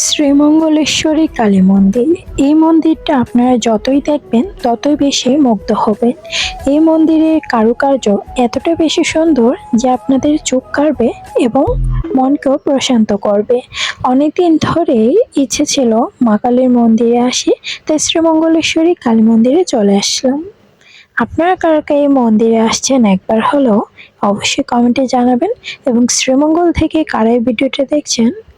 শ্রীমঙ্গলেশ্বরী কালী মন্দির। এই মন্দিরটা আপনারা যতই দেখবেন, ততই বেশি মুগ্ধ হবেন। এই মন্দিরের কারুকার্য এতটা বেশি সুন্দর যে আপনাদের চোখ কাড়বে এবং মনকেও প্রশান্ত করবে। অনেকদিন ধরেই ইচ্ছে ছিল মা কালীর মন্দিরে আসি, তাই শ্রীমঙ্গলেশ্বরী কালী মন্দিরে চলে আসলাম। আপনারা কারা কারা এই মন্দিরে আসছেন একবার হলেও অবশ্যই কমেন্টে জানাবেন এবং শ্রীমঙ্গল থেকে কারা এই ভিডিওটা দেখছেন